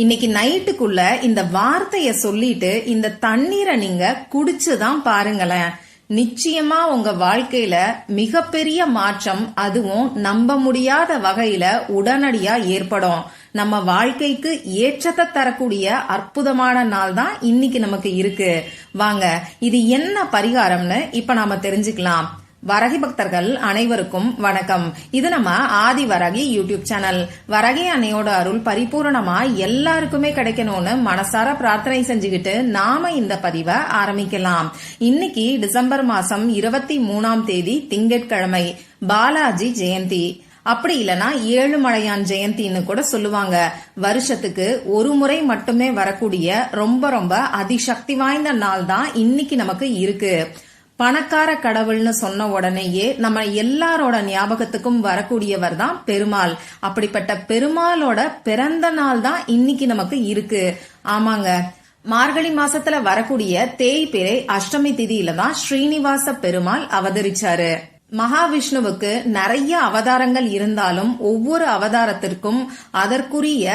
இன்னைக்கு நைட்டுக்குள்ள இந்த வார்த்தைய சொல்லிட்டு இந்த தண்ணீரை நீங்க குடிச்சுதான் பாருங்களேன். நிச்சயமா உங்க வாழ்க்கையில மிகப்பெரிய மாற்றம் அதுவும் நம்ப முடியாத வகையில உடனடியா ஏற்படும். நம்ம வாழ்க்கைக்கு ஏற்றத்தை தரக்கூடிய அற்புதமான நாள் தான் இன்னைக்கு நமக்கு இருக்கு. வாங்க இது என்ன பரிகாரம்னு இப்ப நாம தெரிஞ்சுக்கலாம். வரகி பக்தர்கள் அனைவருக்கும் வணக்கம். இது நம்ம ஆதி வரகி யூடியூப் சேனல். வரகி அன்னையோட அருள் பரிபூரணமா எல்லாருக்குமே கிடைக்கணும்னு மனசார பிரார்த்தனை செஞ்சுக்கிட்டு நாம இந்த பதிவை ஆரம்பிக்கலாம். இன்னைக்கு டிசம்பர் மாசம் இருபத்தி மூணாம் தேதி திங்கட்கிழமை. பாலாஜி ஜெயந்தி. அப்படி இல்லனா ஏழுமலையான் ஜெயந்தின்னு கூட சொல்லுவாங்க. வருஷத்துக்கு ஒரு முறை மட்டுமே வரக்கூடிய ரொம்ப ரொம்ப அதிசக்தி வாய்ந்த நாள் தான் இன்னைக்கு நமக்கு இருக்கு. பணக்கார கடவுள்னு சொன்ன உடனேயே நம்ம எல்லாரோட ஞாபகத்துக்கும் வரக்கூடியவர் தான் பெருமாள். அப்படிப்பட்ட பெருமாளோட பிறந்த நாள் தான் இன்னைக்கு நமக்கு இருக்கு. ஆமாங்க. மார்கழி மாசத்துல வரக்கூடிய தேய்பிறை அஷ்டமி திதியில தான் ஸ்ரீனிவாச பெருமாள் அவதரிச்சாரு. மகாவிஷ்ணுவுக்கு நிறைய அவதாரங்கள் இருந்தாலும் ஒவ்வொரு அவதாரத்திற்கும் அதற்குரிய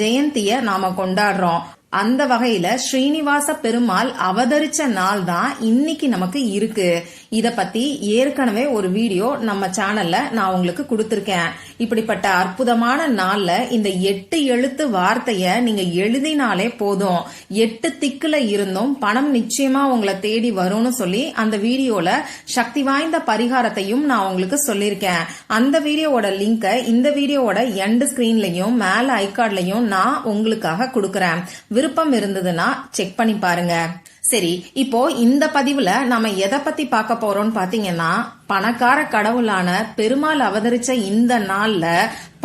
ஜெயந்திய நாம கொண்டாடுறோம். அந்த வகையில ஸ்ரீனிவாச பெருமாள் அவதரிச்ச நாள் தான் இன்னைக்கு நமக்கு இருக்கு. இத பத்தி ஏற்கனவே ஒரு வீடியோ நம்ம சேனல்ல நான் உங்களுக்கு கொடுத்திருக்கேன். இப்படிப்பட்ட அற்புதமான நாள்ல இந்த எட்டு எழுத்து வார்த்தைய நீங்க எழுதினாலே போதும். எட்டு திக்குல இருந்தும் பணம் நிச்சயமா உங்களை தேடி வரும்னு சொல்லி அந்த வீடியோல சக்தி வாய்ந்த பரிகாரத்தையும் நான் உங்களுக்கு சொல்லியிருக்கேன். அந்த வீடியோவோட லிங்கை இந்த வீடியோவோட எண்ட் ஸ்கிரீன்லயும் மேல ஐகார்ட்லயும் நான் உங்களுக்காக கொடுக்கறேன். விருப்பம் இருந்ததுன்னா செக் பண்ணி பாருங்க. சரி இப்போ இந்த பதிவுல நாம எதை பத்தி பார்க்க போறோம்னு பாத்தீங்கன்னா பணக்கார கடவுளான பெருமாள் அவதரிச்ச இந்த நாள்ல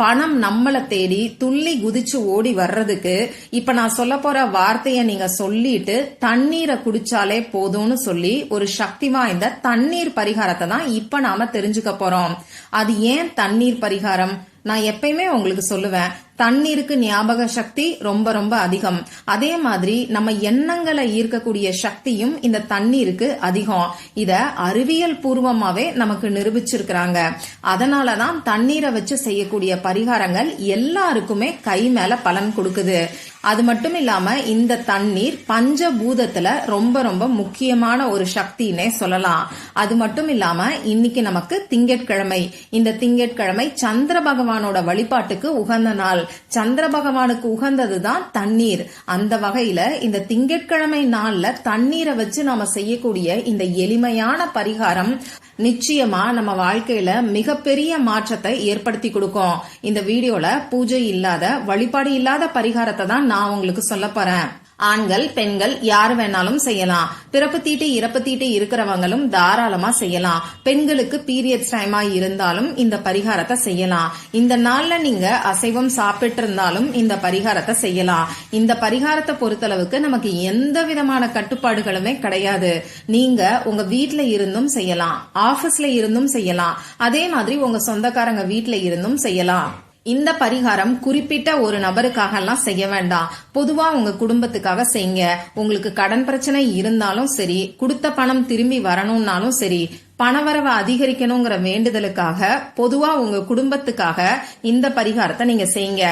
பணம் நம்மள தேடி துள்ளி குதிச்சு ஓடி வர்றதுக்கு இப்ப நான் சொல்ல போற வார்த்தைய நீங்க சொல்லிட்டு தண்ணீரை குடிச்சாலே போதும்னு சொல்லி ஒரு சக்தி வாய்ந்த தண்ணீர் பரிகாரத்தை தான் இப்ப நாம தெரிஞ்சுக்க போறோம். அது ஏன் தண்ணீர் பரிகாரம்? நான் எப்பயுமே உங்களுக்கு சொல்லுவேன் தண்ணீருக்கு ஞாபக சக்தி ரொம்ப ரொம்ப அதிகம். அதே மாதிரி நம்ம எண்ணங்களை ஈர்க்கக்கூடிய சக்தியும் இந்த தண்ணீருக்கு அதிகம். இத அறிவியல் பூர்வமாவே நமக்கு நிரூபிச்சிருக்கிறாங்க. அதனாலதான் தண்ணீரை வச்சு செய்யக்கூடிய பரிகாரங்கள் எல்லாருக்குமே கை மேல பலன் கொடுக்குது. அது மட்டும் இல்லாம இந்த தண்ணீர் பஞ்சபூதத்துல ரொம்ப ரொம்ப முக்கியமான ஒரு சக்தினே சொல்லலாம். அது மட்டும் இல்லாம இன்னைக்கு நமக்கு திங்கட்கிழமை. இந்த திங்கட்கிழமை சந்திர பகவானோட வழிபாட்டுக்கு உகந்த நாள். சந்திர பகவானுக்கு உகந்ததுதான் தண்ணீர். அந்த வகையில இந்த திங்கட்கிழமை நாள்ல தண்ணீரை வச்சு நாம செய்யக்கூடிய இந்த எளிமையான பரிகாரம் நிச்சயமா நம்ம வாழ்க்கையில மிகப்பெரிய மாற்றத்தை ஏற்படுத்தி கொடுக்கும். இந்த வீடியோல பூஜை இல்லாத வழிபாடு இல்லாத பரிகாரத்தை தான் நான் உங்களுக்கு சொல்ல போறேன். ஆண்கள் பெண்கள் யார் வேணாலும் செய்யலாம். பிறப்பு தீட்டு இறப்பு தீட்டு இருக்கிறவங்களும் தாராளமா செய்யலாம். பெண்களுக்கு பீரியட்ஸ் டைமா இருந்தாலும் இந்த பரிகாரத்தை செய்யலாம். இந்த நாள்ல நீங்க அசைவம் சாப்பிட்டு இருந்தாலும் இந்த பரிகாரத்தை செய்யலாம். இந்த பரிகாரத்தை பொறுத்தளவுக்கு நமக்கு எந்த விதமான கட்டுப்பாடுகளுமே கிடையாது. நீங்க உங்க வீட்ல இருந்தும் செய்யலாம். ஆபீஸ்ல இருந்தும் செய்யலாம். அதே மாதிரி உங்க சொந்தக்காரங்க வீட்ல இருந்தும் செய்யலாம். இந்த பரிகாரம் குறிப்பிட்ட ஒரு நபருக்காக எல்லாம் செய்ய வேண்டாம். பொதுவா உங்க குடும்பத்துக்காக செய்யுங்க. உங்களுக்கு கடன் பிரச்சனை இருந்தாலும் சரி கொடுத்த பணம் திரும்பி வரணும்னாலும் சரி பணவரவை அதிகரிக்கணுங்கிற வேண்டுதலுக்காக பொதுவா உங்க குடும்பத்துக்காக இந்த பரிகாரத்தை நீங்க செய்யுங்க.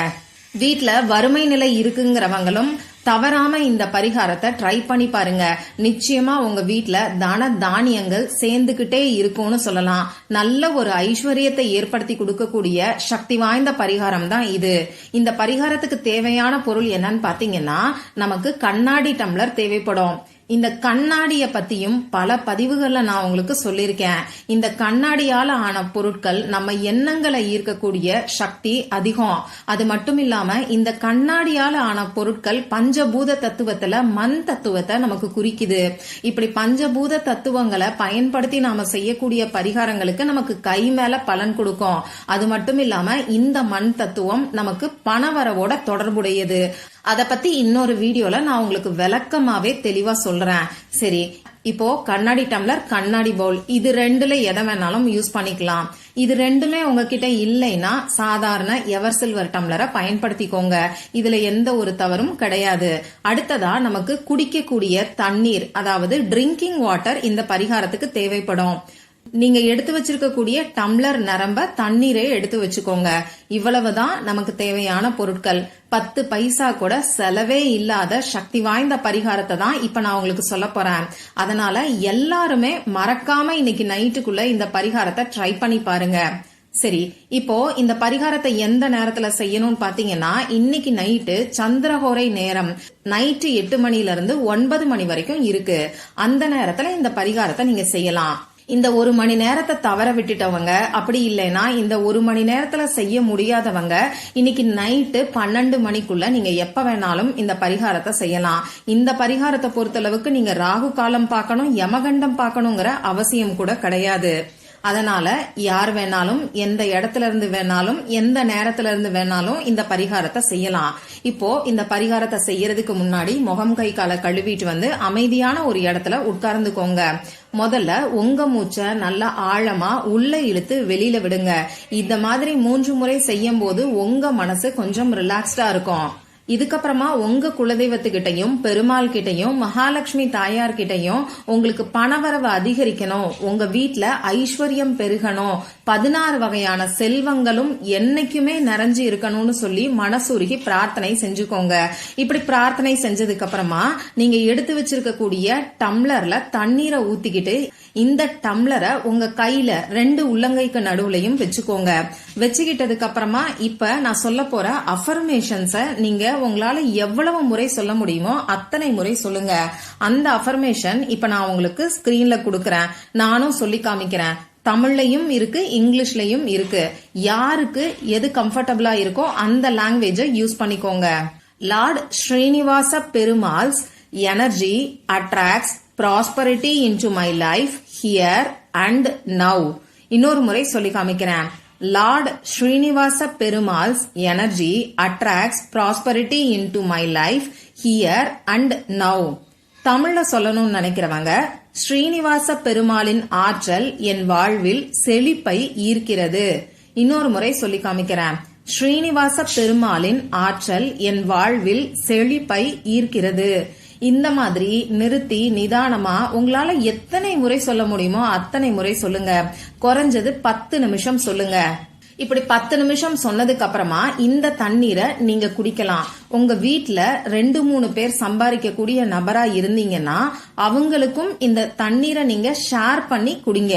வீட்டுல வறுமை நிலை இருக்குங்கிறவங்களும் தவறாம இந்த பரிகாரத்தை ட்ரை பண்ணி பாருங்க. நிச்சயமா உங்க வீட்ல தன தானியங்கள் சேர்ந்துகிட்டே இருக்கும்னு சொல்லலாம். நல்ல ஒரு ஐஸ்வர்யத்தை ஏற்படுத்தி கொடுக்கக்கூடிய சக்தி வாய்ந்த பரிகாரம் தான் இது. இந்த பரிகாரத்துக்கு தேவையான பொருள் என்னன்னு பாத்தீங்கன்னா நமக்கு கண்ணாடி டம்ளர் தேவைப்படும். இந்த கண்ணாடிய பத்தியும் பல பதிவுகள்ல நான் உங்களுக்கு சொல்லியிருக்கேன். இந்த கண்ணாடியால ஆன பொருட்கள் நம்ம எண்ணங்களை ஈர்க்கக்கூடிய சக்தி அதிகம். அது மட்டும் இல்லாம இந்த கண்ணாடியால ஆன பொருட்கள் பஞ்சபூத தத்துவத்துல மண் தத்துவத்தை நமக்கு குறிக்குது. இப்படி பஞ்சபூத தத்துவங்களை பயன்படுத்தி நாம செய்யக்கூடிய பரிகாரங்களுக்கு நமக்கு கை மேல பலன் கொடுக்கும். அது மட்டும் இல்லாம இந்த மண் தத்துவம் நமக்கு பணவரவோட தொடர்புடையது. அத பத்தி இன்னொரு வீடியோல நான் உங்களுக்கு விளக்கமாவே தெளிவா சொல்றேன். சரி இப்போ கண்ணாடி டம்ளர் கண்ணாடி பவுல். இது ரெண்டுல எதை வேணாலும் யூஸ் பண்ணிக்கலாம். இது ரெண்டுமே உங்ககிட்ட இல்லைன்னா சாதாரண எவர் சில்வர் டம்ளரை பயன்படுத்திக்கோங்க. இதுல எந்த ஒரு தவறும் கிடையாது. அடுத்ததா நமக்கு குடிக்கக்கூடிய தண்ணீர் அதாவது ட்ரிங்கிங் வாட்டர் இந்த பரிகாரத்துக்கு தேவைப்படும். நீங்க எடுத்து வச்சிருக்கக்கூடிய டம்ளர் நரம்ப தண்ணீரை எடுத்து வச்சுக்கோங்க. இவ்வளவுதான் நமக்கு தேவையான பொருட்கள். பத்து பைசா கூட செலவே இல்லாத சக்தி வாய்ந்த பரிகாரத்தை தான் இப்ப நான் உங்களுக்கு சொல்ல போறேன். அதனால எல்லாருமே மறக்காம இன்னைக்கு நைட்டுக்குள்ள இந்த பரிகாரத்தை ட்ரை பண்ணி பாருங்க. சரி இப்போ இந்த பரிகாரத்தை எந்த நேரத்துல செய்யணும்னு பாத்தீங்கன்னா இன்னைக்கு நைட்டு சந்திரஹோரை நேரம். நைட்டு எட்டு மணில இருந்து ஒன்பது மணி வரைக்கும் இருக்கு. அந்த நேரத்துல இந்த பரிகாரத்தை நீங்க செய்யலாம். இந்த ஒரு மணி நேரத்தை தவற விட்டுட்டவங்க அப்படி இல்லைன்னா இந்த ஒரு மணி நேரத்துல செய்ய முடியாதவங்க இன்னைக்கு நைட்டு பன்னெண்டு மணிக்குள்ள நீங்க எப்ப வேணாலும் இந்த பரிகாரத்தை செய்யலாம். இந்த பரிகாரத்தை பொறுத்தளவுக்கு நீங்க ராகு காலம் பார்க்கணும் யமகண்டம் பார்க்கணுங்கிற அவசியம் கூட கிடையாது. அதனால யார் வேணாலும் எந்த இடத்துல இருந்து வேணாலும் எந்த நேரத்துல இருந்து வேணாலும் இந்த பரிகாரத்தை செய்யலாம். இப்போ இந்த பரிகாரத்தை செய்யறதுக்கு முன்னாடி முகம் கை காலை கழுவிட்டு வந்து அமைதியான ஒரு இடத்துல உட்கார்ந்துக்கோங்க. முதல்ல உங்க மூச்சை நல்லா ஆழமா உள்ள இழுத்து வெளியில விடுங்க. இந்த மாதிரி மூன்று முறை செய்யும் போது உங்க மனசு கொஞ்சம் ரிலாக்ஸ்டா இருக்கும். இதுக்கப்புறமா உங்க குலதெய்வத்துக்கிட்டையும் பெருமாள் கிட்டையும் மகாலட்சுமி தாயார் கிட்டையும் உங்களுக்கு பணவரவு அதிகரிக்கணும். உங்க வீட்டுல ஐஸ்வர்யம் பெருகணும். பதினாறு வகையான செல்வங்களும் என்னைக்குமே நிறைஞ்சு இருக்கணும்னு சொல்லி மனசுருகி பிரார்த்தனை செஞ்சுக்கோங்க. இப்படி பிரார்த்தனை செஞ்சதுக்கு அப்புறமா நீங்க எடுத்து வச்சிருக்கக்கூடிய டம்ளர்ல தண்ணீரை ஊத்திக்கிட்டு இந்த டம்ளரை உங்க கையில ரெண்டு உள்ளங்கைக்கு நடுவுலையும் வச்சுக்கோங்க. வச்சுக்கிட்டதுக்கு அப்புறமா இப்ப நான் சொல்ல போற அஃபர்மேஷன்ஸ நீங்க உங்களால எவ்வளவு முறை சொல்ல முடியுமோ அத்தனை முறை சொல்லுங்க. அந்த அஃபர்மேஷன் இப்ப நான் உங்களுக்கு ஸ்கிரீன்ல கொடுக்கறேன். நானும் சொல்லி காமிக்கிறேன். தமிழ்லையும் இருக்கு இங்கிலீஷ்லயும் இருக்கு. யாருக்கு எது கம்ஃபர்டபுளா இருக்கோ அந்த லாங்குவேஜை யூஸ் பண்ணிக்கோங்க. Lord Srinivasa Perumal's energy attracts prosperity into my life here and now. இன்னொரு முறை சொல்லி காமிக்கிறேன். Lord Srinivasa Perumal's energy attracts prosperity into my life here and now. தமிழ்ல சொல்லணும்னு நினைக்கிறவங்க ஸ்ரீனிவாச பெருமாளின் ஆற்றல் என் வாழ்வில் செழிப்பை ஈர்க்கிறது. இன்னொரு முறை சொல்லி காமிக்கிறேன். ஸ்ரீனிவாச பெருமாளின் ஆற்றல் என் வாழ்வில் செழிப்பை ஈர்க்கிறது. இந்த மாதிரி நிறுத்தி நிதானமா உங்களால எத்தனை முறை சொல்ல முடியுமோ அத்தனை முறை சொல்லுங்க. குறைஞ்சது பத்து நிமிஷம் சொல்லுங்க. இப்படி பத்து நிமிஷம் சொன்னதுக்கு அப்புறமா இந்த தண்ணீரை நீங்க குடிக்கலாம். உங்க வீட்டுல ரெண்டு மூணு பேர் சம்பாதிக்கக்கூடிய நபரா இருந்தீங்கன்னா அவங்களுக்கும் இந்த தண்ணீரை நீங்க ஷேர் பண்ணி குடிங்க.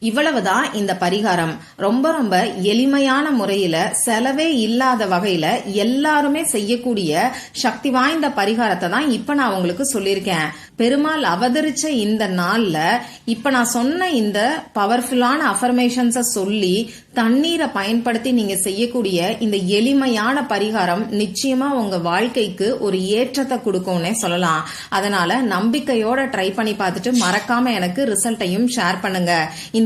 இவ்வளவுதான் இந்த பரிகாரம். ரொம்ப ரொம்ப எளிமையான முறையில செலவே இல்லாத வகையில எல்லாருமே செய்யக்கூடிய சக்தி வாய்ந்த பரிகாரத்தை தான் இப்ப நான் உங்களுக்கு சொல்லியிருக்கேன். பெருமாள் அவதரிச்ச இந்த நாள்ல இப்ப நான் சொன்ன இந்த பவர்ஃபுல்லான அஃபர்மேஷன்ஸ சொல்லி தண்ணீரை பயன்படுத்தி நீங்க செய்யக்கூடிய இந்த எளிமையான பரிகாரம் நிச்சயமா உங்க வாழ்க்கைக்கு ஒரு ஏற்றத்தை கொடுக்கும்னே சொல்லலாம். அதனால நம்பிக்கையோட ட்ரை பண்ணி பார்த்துட்டு மறக்காம எனக்கு ரிசல்ட்டையும் ஷேர் பண்ணுங்க. இந்த